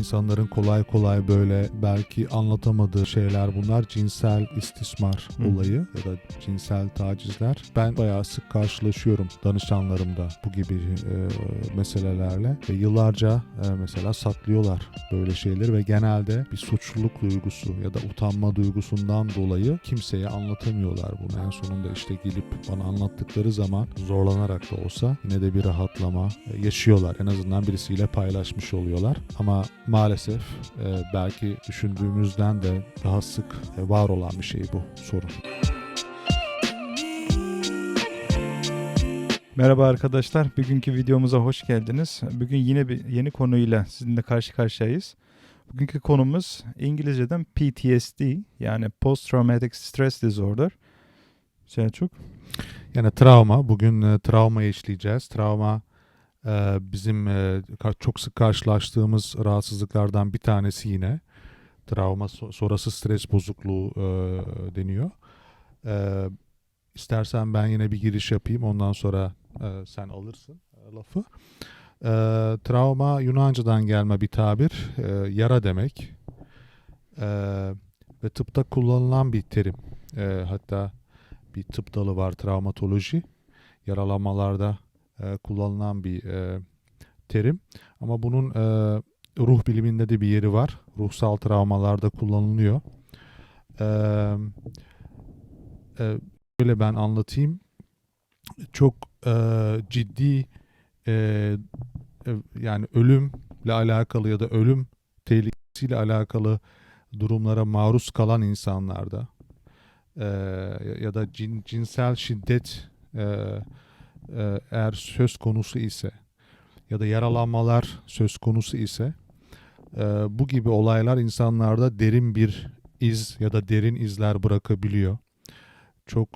İnsanların kolay kolay böyle belki anlatamadığı şeyler bunlar cinsel istismar Hı. olayı ya da cinsel tacizler. Ben bayağı sık karşılaşıyorum danışanlarımda bu gibi e, meselelerle ve yıllarca e, mesela saklıyorlar böyle şeyleri ve genelde bir suçluluk duygusu ya da utanma duygusundan dolayı kimseye anlatamıyorlar bunu. En sonunda işte gelip bana anlattıkları zaman zorlanarak da olsa yine de bir rahatlama e, yaşıyorlar. En azından birisiyle paylaşmış oluyorlar. Ama maalesef e, belki düşündüğümüzden de daha sık e, var olan bir şey bu sorun. Merhaba arkadaşlar. Bugünkü videomuza hoş geldiniz. Bugün yine bir yeni konuyla sizinle karşı karşıyayız. Bugünkü konumuz İngilizceden PTSD yani Post Traumatic Stress Disorder. Selçuk. Yani travma, bugün e, travma işleyeceğiz. Travma bizim e, çok sık karşılaştığımız rahatsızlıklardan bir tanesi yine. Travma so- sonrası stres bozukluğu e, deniyor. E, istersen ben yine bir giriş yapayım, ondan sonra e, sen alırsın lafı. E, travma Yunanca'dan gelme bir tabir, yara demek. Ve tıpta kullanılan bir terim. Hatta bir tıp dalı var travmatoloji. Yaralanmalarda e, kullanılan bir e, terim. Ama bunun e, ruh biliminde de bir yeri var. Ruhsal travmalarda kullanılıyor. E, e, böyle ben anlatayım. Çok e, ciddi e, e, yani ölümle alakalı ya da ölüm tehlikesiyle alakalı durumlara maruz kalan insanlarda e, ya da cin, cinsel şiddet e, eğer söz konusu ise ya da yaralanmalar söz konusu ise e, bu gibi olaylar insanlarda derin bir iz ya da derin izler bırakabiliyor. Çok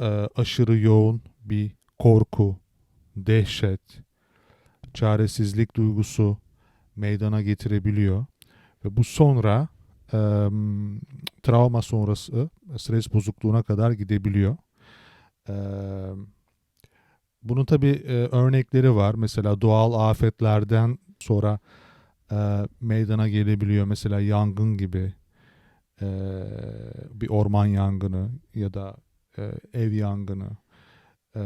e, aşırı yoğun bir korku, dehşet, çaresizlik duygusu meydana getirebiliyor ve bu sonra e, travma sonrası stres bozukluğuna kadar gidebiliyor. E, bunun tabi örnekleri var. Mesela doğal afetlerden sonra e, meydana gelebiliyor. Mesela yangın gibi e, bir orman yangını ya da e, ev yangını e,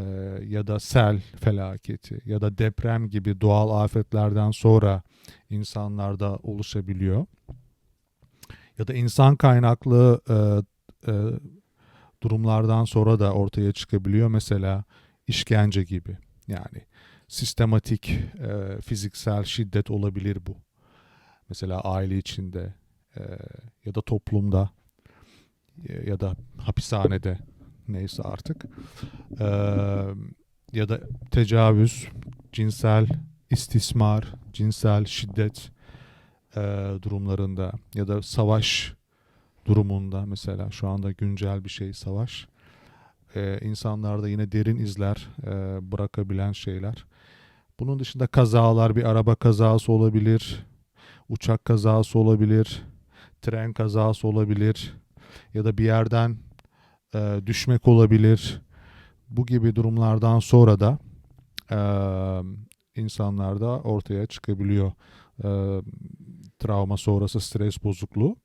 ya da sel felaketi ya da deprem gibi doğal afetlerden sonra insanlarda oluşabiliyor ya da insan kaynaklı e, e, durumlardan sonra da ortaya çıkabiliyor. Mesela işkence gibi yani sistematik e, fiziksel şiddet olabilir bu. Mesela aile içinde e, ya da toplumda e, ya da hapishanede neyse artık e, ya da tecavüz, cinsel istismar, cinsel şiddet e, durumlarında ya da savaş durumunda mesela şu anda güncel bir şey savaş e, insanlarda yine derin izler e, bırakabilen şeyler. Bunun dışında kazalar bir araba kazası olabilir, uçak kazası olabilir, tren kazası olabilir ya da bir yerden e, düşmek olabilir. Bu gibi durumlardan sonra da e, insanlarda ortaya çıkabiliyor e, travma sonrası stres bozukluğu.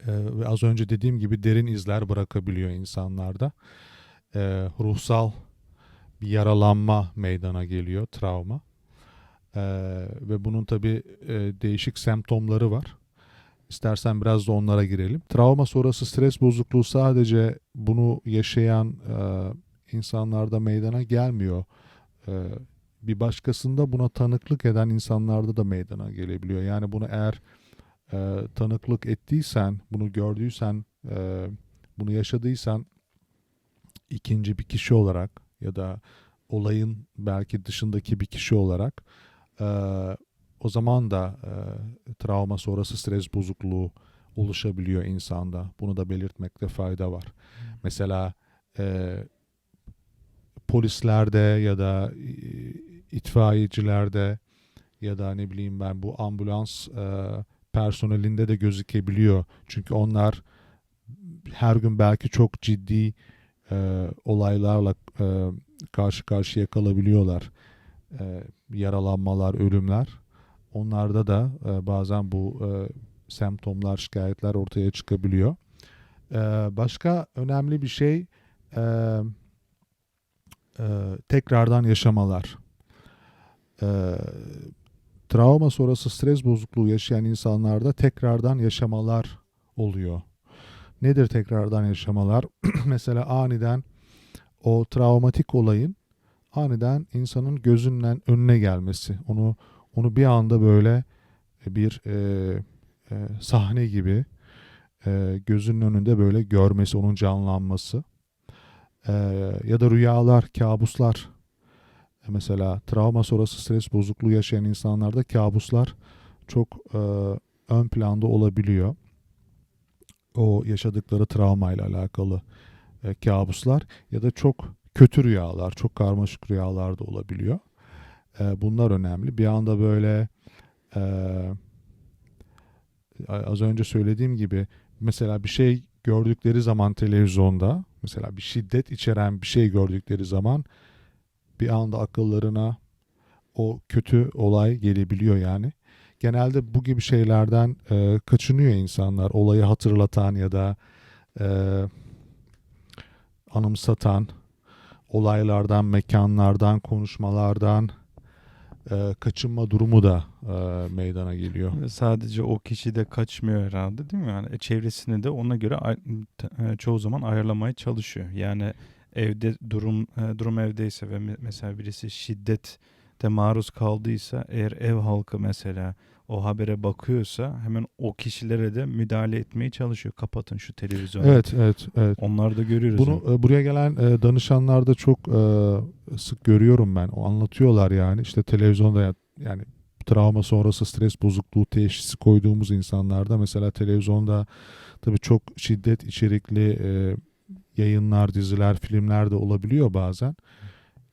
E, ve az önce dediğim gibi derin izler bırakabiliyor insanlarda. E, ruhsal bir yaralanma meydana geliyor, travma. E, ve bunun tabi e, değişik semptomları var. İstersen biraz da onlara girelim. Travma sonrası stres bozukluğu sadece bunu yaşayan e, insanlarda meydana gelmiyor. E, bir başkasında buna tanıklık eden insanlarda da meydana gelebiliyor. Yani bunu eğer e, tanıklık ettiysen, bunu gördüysen, e, bunu yaşadıysan ikinci bir kişi olarak ya da olayın belki dışındaki bir kişi olarak e, o zaman da e, travma sonrası stres bozukluğu oluşabiliyor insanda. Bunu da belirtmekte fayda var. Mesela e, polislerde ya da e, itfaiyecilerde ya da ne bileyim ben bu ambulans e, personelinde de gözükebiliyor. Çünkü onlar her gün belki çok ciddi e, olaylarla e, karşı karşıya kalabiliyorlar. E, yaralanmalar, ölümler. onlarda da e, bazen bu e, semptomlar, şikayetler ortaya çıkabiliyor. E, başka önemli bir şey e, e, tekrardan yaşamalar. E, travma sonrası stres bozukluğu yaşayan insanlarda tekrardan yaşamalar oluyor. Nedir tekrardan yaşamalar? Mesela aniden o travmatik olayın aniden insanın gözünden önüne gelmesi. Onu onu bir anda böyle bir e, e, sahne gibi e, gözünün önünde böyle görmesi, onun canlanması. E, ya da rüyalar, kabuslar. Mesela travma sonrası stres bozukluğu yaşayan insanlarda kabuslar çok e, ön planda olabiliyor. O yaşadıkları travmayla alakalı e, kabuslar ya da çok kötü rüyalar, çok karmaşık rüyalar da olabiliyor. E, bunlar önemli. Bir anda böyle e, az önce söylediğim gibi mesela bir şey gördükleri zaman televizyonda mesela bir şiddet içeren bir şey gördükleri zaman bir anda akıllarına o kötü olay gelebiliyor yani. Genelde bu gibi şeylerden e, kaçınıyor insanlar. Olayı hatırlatan ya da e, anımsatan olaylardan, mekanlardan, konuşmalardan e, kaçınma durumu da e, meydana geliyor. Ve sadece o kişi de kaçmıyor herhalde değil mi? Yani çevresini de ona göre e, çoğu zaman ayarlamaya çalışıyor. Yani evde durum e, durum evdeyse ve me- mesela birisi şiddete maruz kaldıysa eğer ev halkı mesela o habere bakıyorsa hemen o kişilere de müdahale etmeye çalışıyor. Kapatın şu televizyonu. Evet, evet, evet. Onlar da görüyoruz. Bunu e, buraya gelen e, danışanlarda çok sık görüyorum ben. O anlatıyorlar yani işte televizyonda ya- yani travma sonrası stres bozukluğu teşhisi koyduğumuz insanlarda mesela televizyonda tabii çok şiddet içerikli e, yayınlar, diziler, filmler de olabiliyor bazen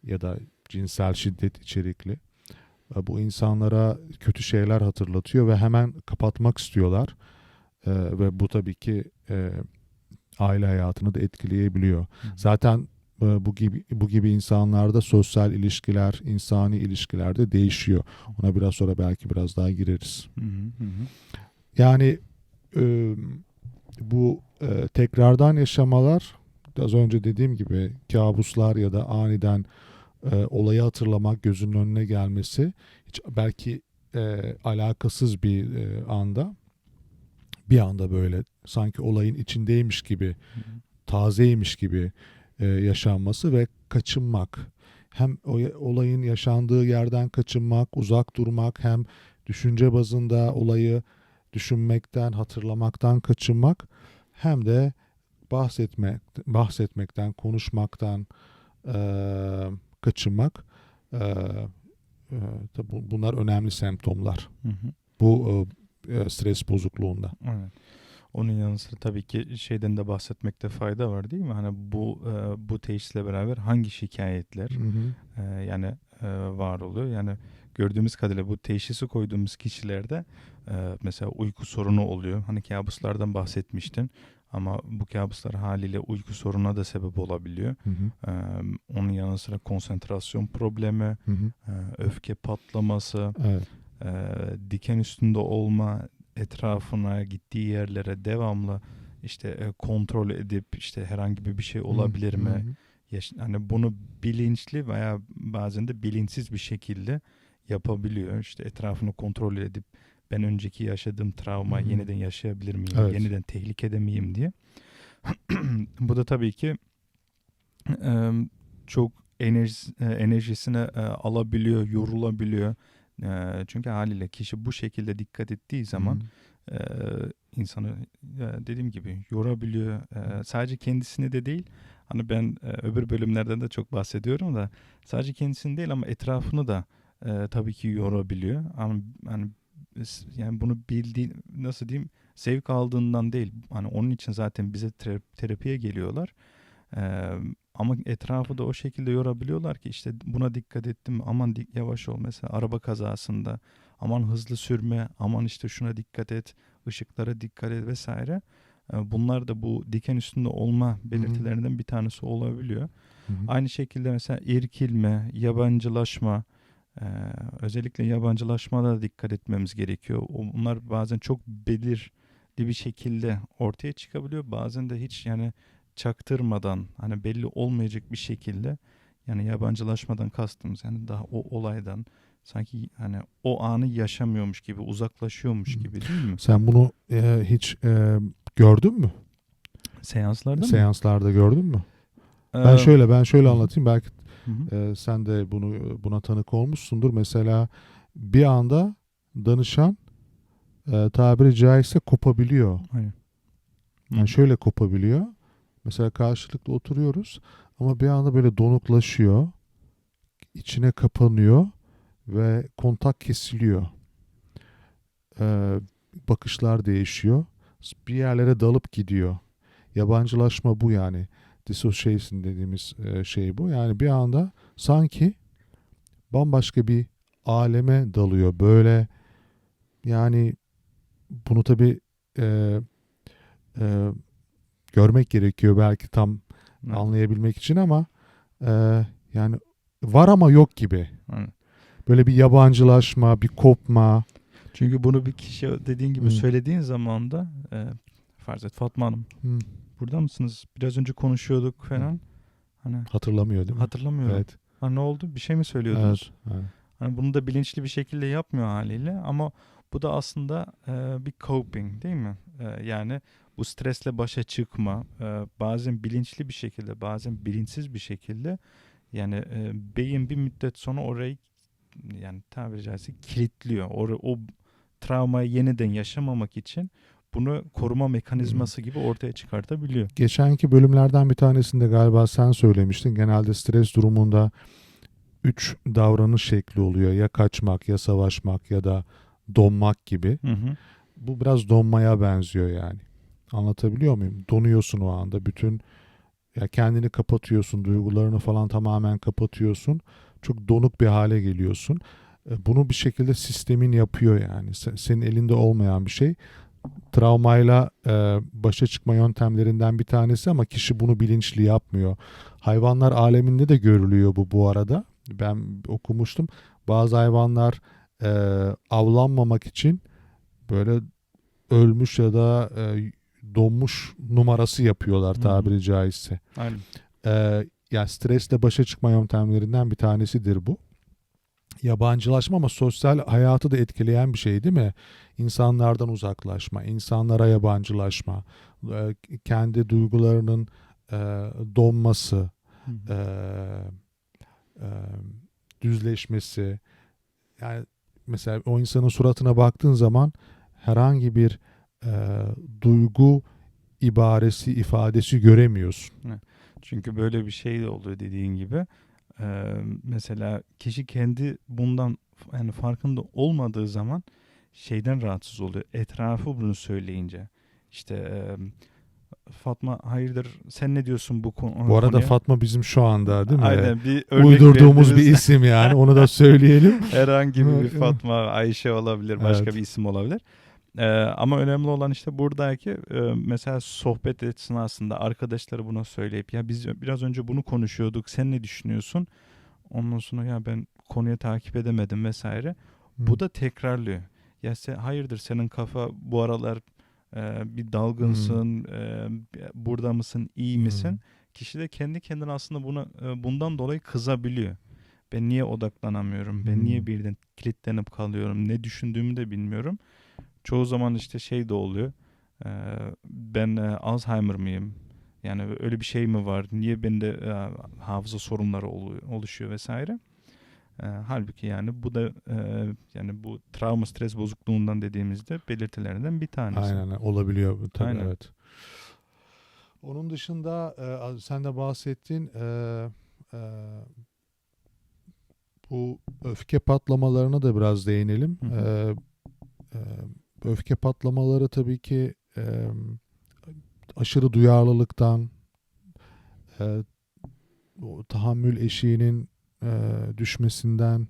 ya da cinsel şiddet içerikli. Bu insanlara kötü şeyler hatırlatıyor ve hemen kapatmak istiyorlar. E, ve bu tabii ki e, aile hayatını da etkileyebiliyor. Zaten e, bu gibi bu gibi insanlarda sosyal ilişkiler, insani ilişkiler de değişiyor. Ona biraz sonra belki biraz daha gireriz. Hı hı. Yani e, bu e, tekrardan yaşamalar az önce dediğim gibi kabuslar ya da aniden e, olayı hatırlamak gözünün önüne gelmesi hiç belki e, alakasız bir e, anda bir anda böyle sanki olayın içindeymiş gibi tazeymiş gibi e, yaşanması ve kaçınmak. Hem olayın yaşandığı yerden kaçınmak, uzak durmak, hem düşünce bazında olayı düşünmekten, hatırlamaktan kaçınmak, hem de bahsetmek, bahsetmekten, konuşmaktan e, kaçınmak. E, e, tabi bunlar önemli semptomlar. Hı hı. Bu e, stres bozukluğunda. Evet. Onun yanı sıra tabii ki şeyden de bahsetmekte fayda var değil mi? Hani bu e, bu teşhisle beraber hangi şikayetler Hı hı. e, yani e, var oluyor? Yani gördüğümüz kadarıyla bu teşhisi koyduğumuz kişilerde e, mesela uyku sorunu oluyor. Hani kabuslardan bahsetmiştin ama bu kabuslar haliyle uyku sorununa da sebep olabiliyor. Hı hı. E, onun yanı sıra konsantrasyon problemi, Hı hı. e, öfke patlaması, Evet. e, diken üstünde olma, etrafına gittiği yerlere devamlı işte e, kontrol edip işte herhangi bir bir şey olabilir Hı mi? hı. Yaş- hani bunu bilinçli veya bazen de bilinçsiz bir şekilde yapabiliyor. İşte etrafını kontrol edip ben önceki yaşadığım travma hı. yeniden yaşayabilir miyim? Evet. Yeniden tehlikede miyim diye. Bu da tabii ki e, çok enerji, e, enerjisini e, alabiliyor, yorulabiliyor. E, çünkü haliyle kişi bu şekilde dikkat ettiği zaman Hı. e, insanı e, dediğim gibi yorabiliyor. E, sadece kendisini de değil. Hani ben e, öbür bölümlerden de çok bahsediyorum da sadece kendisini değil ama etrafını da e, tabii ki yorabiliyor. Ama hani yani bunu bildiği nasıl diyeyim zevk aldığından değil. Hani onun için zaten bize tera- terapiye geliyorlar. E, ama etrafı da o şekilde yorabiliyorlar ki işte buna dikkat ettim aman di- yavaş ol mesela araba kazasında aman hızlı sürme aman işte şuna dikkat et ışıklara dikkat et vesaire. Bunlar da bu diken üstünde olma belirtilerinden bir tanesi olabiliyor. Hı hı. Aynı şekilde mesela irkilme, yabancılaşma, Ee, özellikle yabancılaşmada dikkat etmemiz gerekiyor. O- Bunlar bazen çok belirli bir şekilde ortaya çıkabiliyor. Bazen de hiç yani çaktırmadan hani belli olmayacak bir şekilde yani yabancılaşmadan kastımız yani daha o olaydan sanki hani o anı yaşamıyormuş gibi uzaklaşıyormuş gibi değil mi? Sen bunu e, hiç e, gördün mü? Seanslarda mı? Seanslarda gördün mü? Ben Ee, şöyle ben şöyle hı hı. anlatayım. Belki hı hı. e, sen de bunu buna tanık olmuşsundur. Mesela bir anda danışan e, tabiri caizse kopabiliyor. Aynen. Hı. Yani şöyle kopabiliyor. Mesela karşılıklı oturuyoruz ama bir anda böyle donuklaşıyor. içine kapanıyor ve kontak kesiliyor. Ee, bakışlar değişiyor. Bir yerlere dalıp gidiyor. Yabancılaşma bu yani. Dissociation dediğimiz e, şey bu. Yani bir anda sanki bambaşka bir aleme dalıyor. Böyle yani bunu tabii e, e, görmek gerekiyor belki tam Evet. anlayabilmek için ama e, yani var ama yok gibi. Aynen. Böyle bir yabancılaşma, bir kopma. Çünkü bunu bir kişi dediğin gibi Hı. söylediğin zaman da e, farz et Fatma Hanım Hı, burada mısınız? Biraz önce konuşuyorduk falan. Hani hatırlamıyor değil mi? hatırlamıyorum. Evet. Ha, ne oldu? Bir şey mi Evet. söylüyordunuz? evet. Hani bunu da bilinçli bir şekilde yapmıyor haliyle ama bu da aslında e, bir coping değil mi? E, yani bu stresle başa çıkma e, bazen bilinçli bir şekilde bazen bilinçsiz bir şekilde yani e, beyin bir müddet sonra orayı yani tabiri caizse kilitliyor. Or- o travmayı yeniden yaşamamak için bunu koruma mekanizması gibi ortaya çıkartabiliyor. Geçenki bölümlerden bir tanesinde galiba sen söylemiştin. Genelde stres durumunda üç davranış şekli oluyor. Ya kaçmak, ya savaşmak ya da donmak gibi. Hı hı. Bu biraz donmaya benziyor yani. Anlatabiliyor muyum? Donuyorsun o anda. Bütün ya kendini kapatıyorsun, duygularını falan tamamen kapatıyorsun. Çok donuk bir hale geliyorsun. E, Bunu bir şekilde sistemin yapıyor yani. Se- Senin elinde olmayan bir şey. Travmayla e, başa çıkma yöntemlerinden bir tanesi ama kişi bunu bilinçli yapmıyor. Hayvanlar aleminde de görülüyor bu bu arada. Ben okumuştum. Bazı hayvanlar e, avlanmamak için böyle ölmüş ya da e, donmuş numarası yapıyorlar tabiri caizse. Aynen. Ee, yani stresle başa çıkma yöntemlerinden bir tanesidir bu. Yabancılaşma ama sosyal hayatı da etkileyen bir şey değil mi? İnsanlardan uzaklaşma, insanlara yabancılaşma, e, kendi duygularının e, donması, Hı hı. e, düzleşmesi. Yani mesela o insanın suratına baktığın zaman herhangi bir duygu ibaresi, ifadesi göremiyorsun. Çünkü böyle bir şey de oluyor dediğin gibi. Ee, mesela kişi kendi bundan yani farkında olmadığı zaman şeyden rahatsız oluyor. Etrafı bunu söyleyince. İşte e, Fatma hayırdır sen ne diyorsun bu konu Bu arada konuya? Fatma bizim şu anda değil mi? Aynen bir örnek Uydurduğumuz bir verdiniz. isim yani onu da söyleyelim. Herhangi bir. Fatma, Ayşe olabilir, başka Evet. bir isim olabilir. Ee, ama önemli olan işte buradaki e, mesela sohbet esnasında arkadaşları buna söyleyip ya biz biraz önce bunu konuşuyorduk sen ne düşünüyorsun? Ondan sonra ya ben konuyu takip edemedim vesaire. Bu da tekrarlıyor. Ya sen, hayırdır senin kafa bu aralar e, bir dalgınsın, e, burada mısın, iyi misin? Hmm. Kişi de kendi kendine aslında buna e, bundan dolayı kızabiliyor. Ben niye odaklanamıyorum? Ben Hmm. niye birden kilitlenip kalıyorum? Ne düşündüğümü de bilmiyorum. Çoğu zaman işte şey de oluyor. e, ben e, Alzheimer mıyım? Yani öyle bir şey mi var? Niye bende e, hafıza sorunları olu- oluşuyor vesaire? E, halbuki yani bu da e, yani bu travma stres bozukluğundan dediğimizde belirtilerinden bir tanesi. Aynen olabiliyor tabii Aynen. evet. Onun dışında e, sen de bahsettin e, e, bu öfke patlamalarına da biraz değinelim. Hı hı. E, e, öfke patlamaları tabii ki e, aşırı duyarlılıktan e, o tahammül eşiğinin e, düşmesinden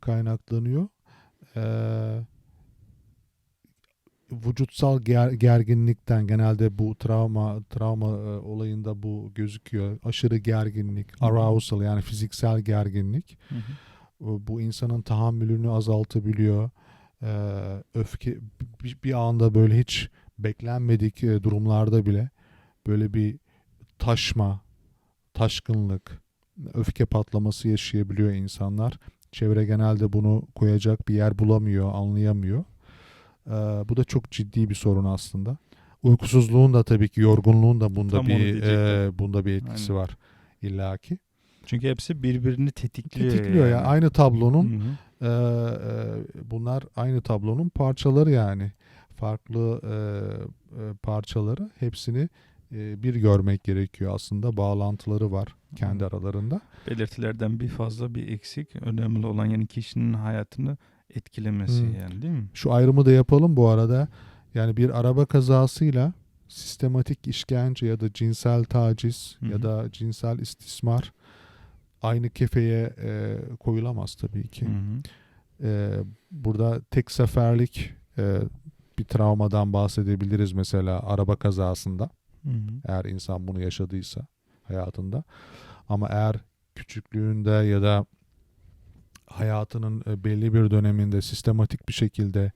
kaynaklanıyor. E, vücutsal ger- gerginlikten genelde bu travma travma e, olayında bu gözüküyor. Aşırı gerginlik, arousal yani fiziksel gerginlik. Hı hı. Bu insanın tahammülünü azaltabiliyor. E, öfke bir, bir anda böyle hiç beklenmedik e, durumlarda bile böyle bir taşma, taşkınlık, öfke patlaması yaşayabiliyor insanlar. Çevre genelde bunu koyacak bir yer bulamıyor, anlayamıyor. Ee, bu da çok ciddi bir sorun aslında. Uykusuzluğun da tabii ki yorgunluğun da bunda Tam bir e, bunda bir etkisi Aynen. var illaki. Çünkü hepsi birbirini tetikliyor. Tetikliyor ya. Aynı tablonun Hı hı. E, e, bunlar aynı tablonun parçaları yani. Farklı e, e, parçaları hepsini e, bir görmek gerekiyor aslında. Bağlantıları var kendi aralarında. Belirtilerden bir fazla bir eksik. Önemli olan yani kişinin hayatını etkilemesi Hı. yani değil mi? Şu ayrımı da yapalım bu arada. Yani bir araba kazasıyla sistematik işkence ya da cinsel taciz Hı hı. ya da cinsel istismar aynı kefeye e, koyulamaz tabii ki. Hı hı. E, burada tek seferlik e, bir travmadan bahsedebiliriz mesela araba kazasında Hı hı. eğer insan bunu yaşadıysa hayatında. Ama eğer küçüklüğünde ya da hayatının e, belli bir döneminde sistematik bir şekilde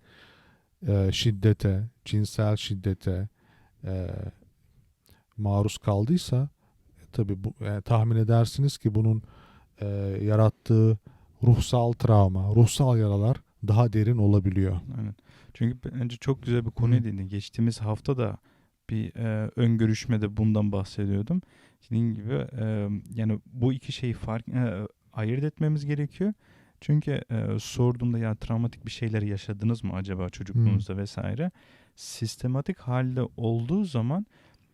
e, şiddete, cinsel şiddete e, maruz kaldıysa e, tabii bu e, tahmin edersiniz ki bunun e, yarattığı ruhsal travma, ruhsal yaralar daha derin olabiliyor. Aynen. Çünkü bence çok güzel bir konuya Hı. değindin. Geçtiğimiz hafta da bir e, ön görüşmede bundan bahsediyordum. Dediğim gibi e, yani bu iki şeyi fark e, ayırt etmemiz gerekiyor. Çünkü e, sorduğumda ya travmatik bir şeyler yaşadınız mı acaba çocukluğunuzda vesaire. Sistematik halde olduğu zaman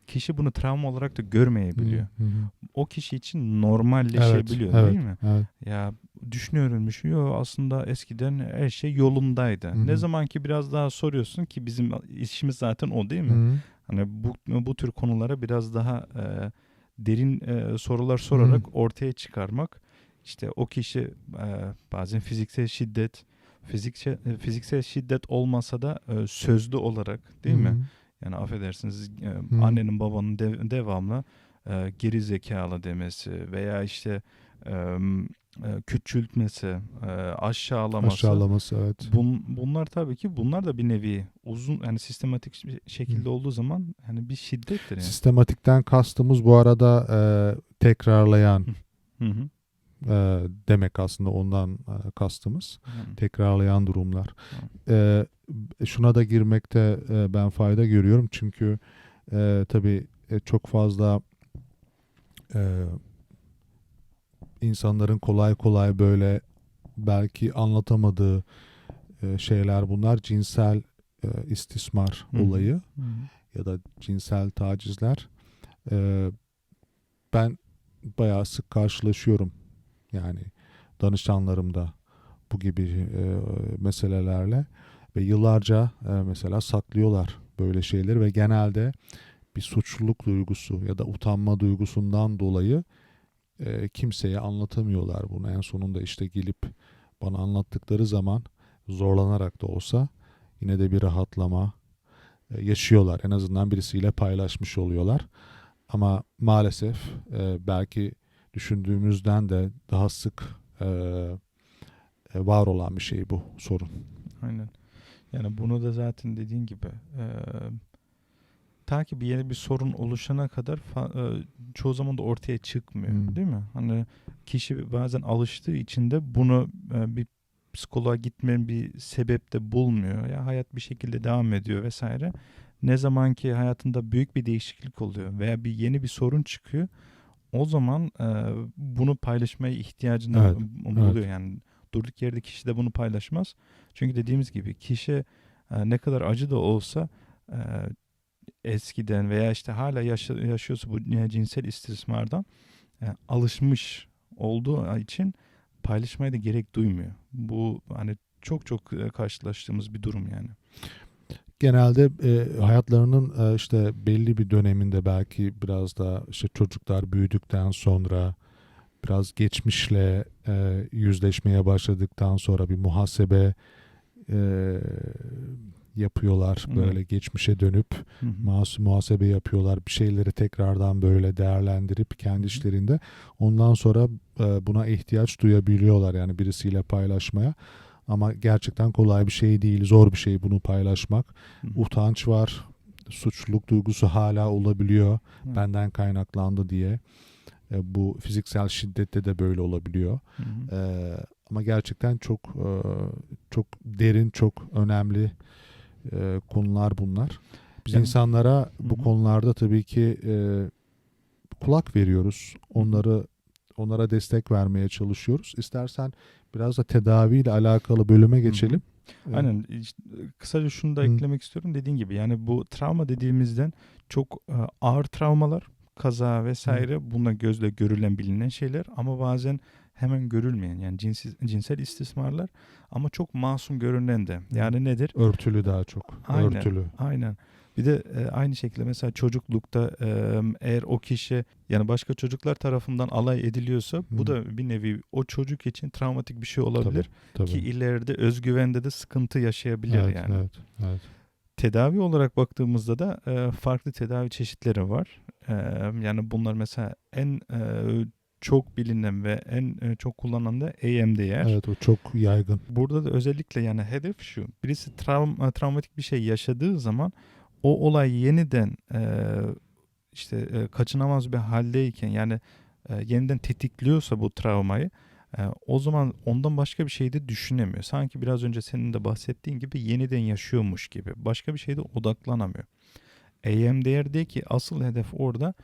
kişi bunu travma olarak da görmeyebiliyor. Hı hı. O kişi için normalleşebiliyor evet, değil mi? Evet. Ya düşünüyormuş. Yo aslında eskiden her şey yolundaydı. Hı hı. Ne zaman ki biraz daha soruyorsun ki bizim işimiz zaten o değil mi? Hı. Hani bu bu tür konulara biraz daha e, derin e, sorular sorarak ortaya çıkarmak. İşte o kişi e, bazen fiziksel şiddet, fiziksel e, fiziksel şiddet olmasa da e, sözlü olarak değil mi? Yani affedersiniz Hı. annenin babanın dev- devamlı e, geri zekalı demesi veya işte e, e, küçültmesi, e, aşağılaması. Aşağılaması evet. Bun, bunlar tabii ki bunlar da bir nevi uzun yani sistematik şekilde olduğu zaman hani bir şiddettir yani. Sistematikten kastımız bu arada e, tekrarlayan Hı hı. E, demek aslında ondan e, kastımız. Yani, Tekrarlayan durumlar. E, şuna da girmekte e, ben fayda görüyorum çünkü e, tabii e, çok fazla e, insanların kolay kolay böyle belki anlatamadığı e, şeyler bunlar cinsel e, istismar hı. olayı hı. ya da cinsel tacizler Ee, ben bayağı sık karşılaşıyorum yani danışanlarımda bu gibi e, meselelerle ve yıllarca e, mesela saklıyorlar böyle şeyleri ve genelde bir suçluluk duygusu ya da utanma duygusundan dolayı e, kimseye anlatamıyorlar bunu. En sonunda işte gelip bana anlattıkları zaman zorlanarak da olsa yine de bir rahatlama e, yaşıyorlar. En azından birisiyle paylaşmış oluyorlar. Ama maalesef e, belki düşündüğümüzden de daha sık e, var olan bir şey bu sorun. Aynen. Yani bunu da zaten dediğin gibi e, ta ki bir yeni bir sorun oluşana kadar fa- e, çoğu zaman da ortaya çıkmıyor Hmm. değil mi? Hani kişi bazen alıştığı için de bunu e, bir psikoloğa gitmenin bir sebep de bulmuyor. Ya hayat bir şekilde devam ediyor vesaire. Ne zaman ki hayatında büyük bir değişiklik oluyor veya bir yeni bir sorun çıkıyor o zaman e, bunu paylaşmaya ihtiyacını Evet, buluyor evet. yani durduk yerde kişi de bunu paylaşmaz. Çünkü dediğimiz gibi kişi e, ne kadar acı da olsa e, eskiden veya işte hala yaşa- yaşıyorsa bu cinsel istismardan e, alışmış olduğu için paylaşmaya da gerek duymuyor. Bu hani çok çok karşılaştığımız bir durum yani. Genelde e, hayatlarının e, işte belli bir döneminde belki biraz da işte çocuklar büyüdükten sonra biraz geçmişle e, yüzleşmeye başladıktan sonra bir muhasebe e, yapıyorlar. Böyle geçmişe dönüp Hı hı. Mas muhasebe yapıyorlar. Bir şeyleri tekrardan böyle değerlendirip kendi işlerinde ondan sonra e, buna ihtiyaç duyabiliyorlar yani birisiyle paylaşmaya. Ama gerçekten kolay bir şey değil, zor bir şey bunu paylaşmak. Hı. Utanç var, suçluluk duygusu hala olabiliyor Hı. benden kaynaklandı diye. E, bu fiziksel şiddette de böyle olabiliyor. Hı hı. E, ama gerçekten çok e, çok derin, çok önemli e, konular bunlar. Biz Yani- insanlara bu Hı hı. konularda tabii ki e, kulak veriyoruz. Onları onlara destek vermeye çalışıyoruz. İstersen biraz da tedaviyle alakalı bölüme geçelim. E, Aynen. İşte, kısaca şunu da Hı. eklemek istiyorum. Dediğin gibi yani bu travma dediğimizden çok e, ağır travmalar, kaza vesaire bunlar gözle görülen bilinen şeyler ama bazen hemen görülmeyen yani cinsel, cinsel istismarlar ama çok masum görünen de. Yani nedir? Örtülü daha çok. Aynen. Örtülü. Aynen. Bir de e, aynı şekilde mesela çocuklukta e, eğer o kişi yani başka çocuklar tarafından alay ediliyorsa bu Hı. da bir nevi o çocuk için travmatik bir şey olabilir Tabii. ki ileride özgüvende de sıkıntı yaşayabilir evet, yani. evet, evet. Tedavi olarak baktığımızda da e, farklı tedavi çeşitleri var. E, yani bunlar mesela en e, çok bilinen ve en e, çok kullanılan da EMDR. Evet o çok yaygın. Burada da özellikle yani hedef şu. Birisi travm- travmatik bir şey yaşadığı zaman o olay yeniden e, işte e, kaçınamaz bir haldeyken yani e, yeniden tetikliyorsa bu travmayı e, o zaman ondan başka bir şey de düşünemiyor. Sanki biraz önce senin de bahsettiğin gibi yeniden yaşıyormuş gibi. Başka bir şeyde odaklanamıyor. EMDR'deki asıl hedef orada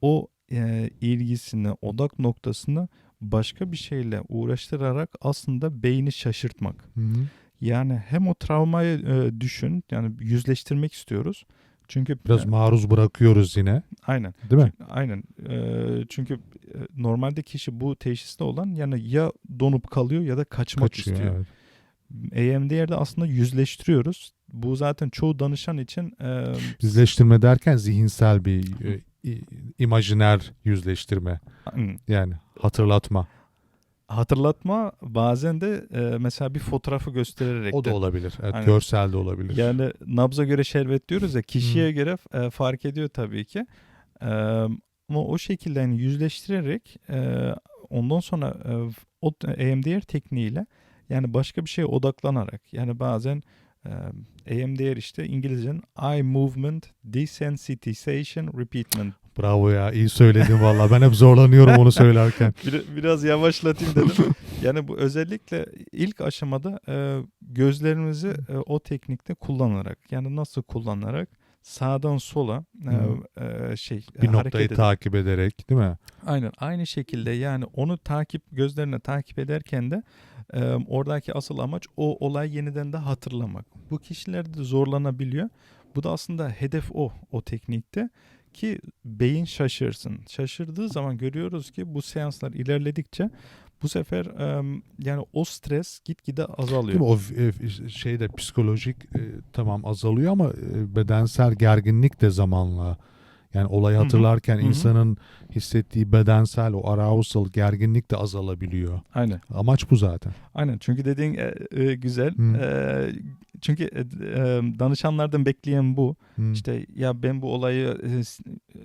o e, ilgisini, odak noktasını başka bir şeyle uğraştırarak aslında beyni şaşırtmak. Hı hı. Yani hem o travmayı e, düşün, yani yüzleştirmek istiyoruz. Çünkü Biraz e, maruz bırakıyoruz yine. aynen, Değil mi? aynen. E, çünkü e, normalde kişi bu teşhiste olan yani ya donup kalıyor ya da kaçmak Kaçıyor. istiyor. Evet. EMDR'de aslında yüzleştiriyoruz. Bu zaten çoğu danışan için e, Yüzleştirme derken zihinsel bir e, imajiner yüzleştirme. Yani hatırlatma. Hatırlatma bazen de e, mesela bir fotoğrafı göstererek O de da olabilir. Evet, Aynen. görsel de olabilir. Yani nabza göre şerbet diyoruz ya kişiye göre e, fark ediyor tabii ki. E, ama o şekilde yani yüzleştirerek e, ondan sonra e, o EMDR tekniğiyle yani başka bir şeye odaklanarak yani bazen EMDR işte İngilizcenin eye movement desensitization repeatment. Bravo ya iyi söyledin valla. Ben hep zorlanıyorum onu söylerken. Bir- biraz yavaşlatayım dedim. yani bu özellikle ilk aşamada e, gözlerimizi e, o teknikte kullanarak yani nasıl kullanarak sağdan sola e, e, şey Bir e, noktayı ederek- takip ederek değil mi? Aynen aynı şekilde yani onu takip gözlerine takip ederken de e, oradaki asıl amaç o olay yeniden de hatırlamak. Bu kişiler de zorlanabiliyor. Bu da aslında hedef o o teknikte ki beyin şaşırsın. Şaşırdığı zaman görüyoruz ki bu seanslar ilerledikçe bu sefer yani o stres gitgide azalıyor. Değil mi? O e, şeyde psikolojik e, tamam azalıyor ama e, bedensel gerginlik de zamanla yani olayı hatırlarken Hı hı. insanın hissettiği bedensel o arousal gerginlik de azalabiliyor. Aynen. Amaç bu zaten. Aynen çünkü dediğin e, e, güzel. E, çünkü e, e, danışanlardan bekleyen bu. Hı. İşte ya ben bu olayı e,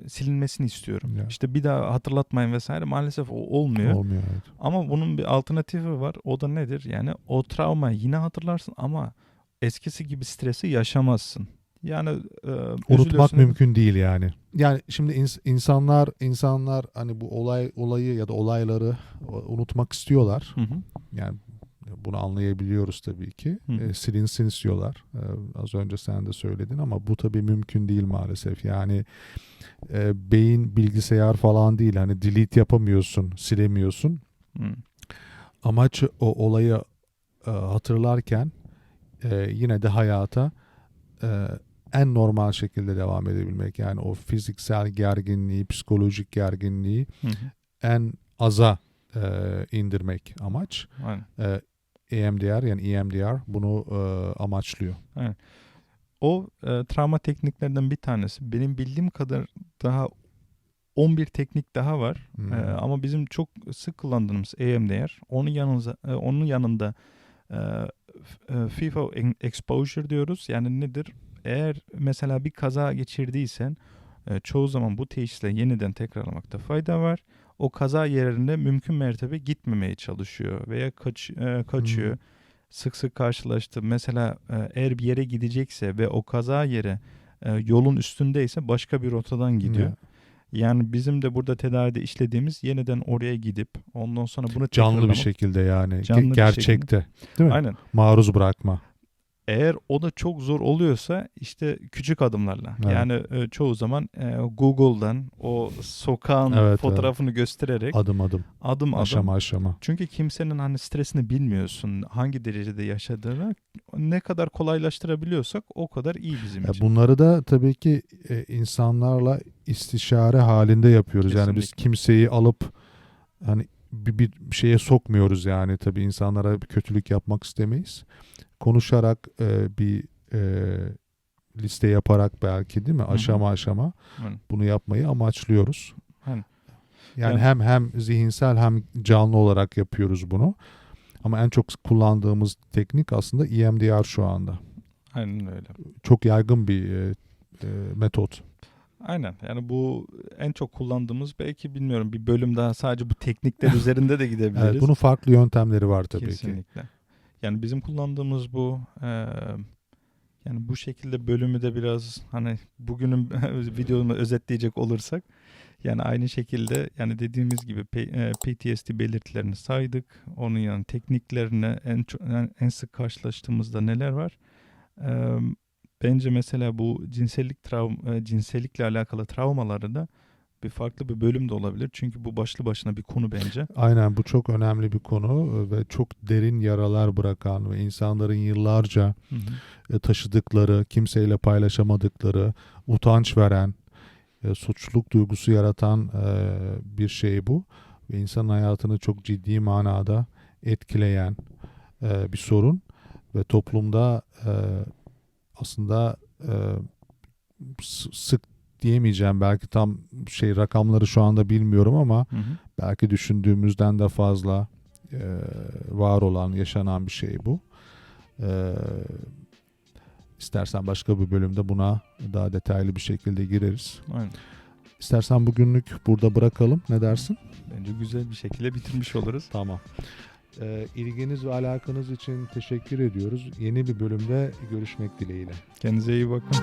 silinmesini istiyorum. Ya. İşte bir daha hatırlatmayın vesaire. Maalesef o olmuyor. Olmuyor evet. Ama bunun bir alternatifi var. O da nedir? Yani o travmayı yine hatırlarsın ama eskisi gibi stresi yaşamazsın. Yani e, Unutmak mümkün değil yani. Yani şimdi ins- insanlar insanlar hani bu olay olayı ya da olayları unutmak istiyorlar. Hı hı. Yani bunu anlayabiliyoruz tabii ki. Hı. E, silinsin istiyorlar. E, az önce sen de söyledin ama bu tabii mümkün değil maalesef. Yani e, beyin bilgisayar falan değil. Hani delete yapamıyorsun, silemiyorsun. Hı. Amaç o olayı e, hatırlarken e, yine de hayata e, en normal şekilde devam edebilmek. Yani o fiziksel gerginliği, psikolojik gerginliği Hı hı. en aza e, indirmek amaç. Aynen. E, EMDR yani EMDR bunu e, amaçlıyor. O e, travma tekniklerinden bir tanesi. Benim bildiğim kadar daha 11 teknik daha var. Hmm. E, ama bizim çok sık kullandığımız EMDR. Onun yanında onun yanında e, e, FIFO en- exposure diyoruz. Yani nedir? Eğer mesela bir kaza geçirdiysen e, çoğu zaman bu teşhisle yeniden tekrarlamakta fayda var. O kaza yerine mümkün mertebe gitmemeye çalışıyor veya kaç, e, kaçıyor. Hmm. Sık sık karşılaştım. Mesela e, eğer bir yere gidecekse ve o kaza yeri e, yolun üstündeyse başka bir rotadan gidiyor. Ya, Yani bizim de burada tedavide işlediğimiz yeniden oraya gidip ondan sonra bunu Canlı bir şekilde yani. Canlı gerçekte. Değil mi? Aynen. Maruz bırakma. Eğer o da çok zor oluyorsa işte küçük adımlarla. Evet. Yani e, çoğu zaman e, Google'dan o sokağın Evet, fotoğrafını göstererek Adım adım. adım adım. Aşama aşama. Çünkü kimsenin hani stresini bilmiyorsun. Hangi derecede yaşadığını ne kadar kolaylaştırabiliyorsak o kadar iyi bizim Ya için. bunları da tabii ki e, insanlarla istişare halinde yapıyoruz. Yani biz Kesinlikle. kimseyi alıp hani bir, bir şeye sokmuyoruz yani tabii insanlara bir kötülük yapmak istemeyiz. Konuşarak e, bir e, liste yaparak belki değil mi? Aşama aşama bunu yapmayı amaçlıyoruz. Yani hem hem zihinsel hem canlı olarak yapıyoruz bunu. Ama en çok kullandığımız teknik aslında EMDR şu anda. Aynen öyle. Çok yaygın bir e, e, metot. Aynen. Yani bu en çok kullandığımız belki bilmiyorum bir bölüm daha sadece bu teknikler üzerinde de gidebiliriz. Evet, bunun farklı yöntemleri var tabii ki. Kesinlikle. Yani bizim kullandığımız bu eee, yani bu şekilde bölümü de biraz hani bugünün videomu özetleyecek olursak yani aynı şekilde yani dediğimiz gibi e, PTSD belirtilerini saydık. Onun yani tekniklerine en en, sık karşılaştığımızda neler var? Eee, bence mesela bu cinsellik travm e, cinsellikle alakalı travmaları da bir farklı bir bölüm de olabilir. Çünkü bu başlı başına bir konu bence. Aynen bu çok önemli bir konu ve çok derin yaralar bırakan ve insanların yıllarca Hı hı. e, taşıdıkları, kimseyle paylaşamadıkları, utanç veren, e, suçluluk duygusu yaratan e, bir şey bu. Ve insanın hayatını çok ciddi manada etkileyen e, bir sorun ve toplumda e, aslında e, sık diyemeyeceğim belki tam şey rakamları şu anda bilmiyorum ama Hı hı. belki düşündüğümüzden de fazla e, var olan, yaşanan bir şey bu. E, istersen başka bir bölümde buna daha detaylı bir şekilde gireriz. Aynen. İstersen bugünlük burada bırakalım. Ne dersin? Bence güzel bir şekilde bitirmiş oluruz. Tamam. E, ilginiz ve alakanız için teşekkür ediyoruz. Yeni bir bölümde görüşmek dileğiyle. Kendinize iyi bakın.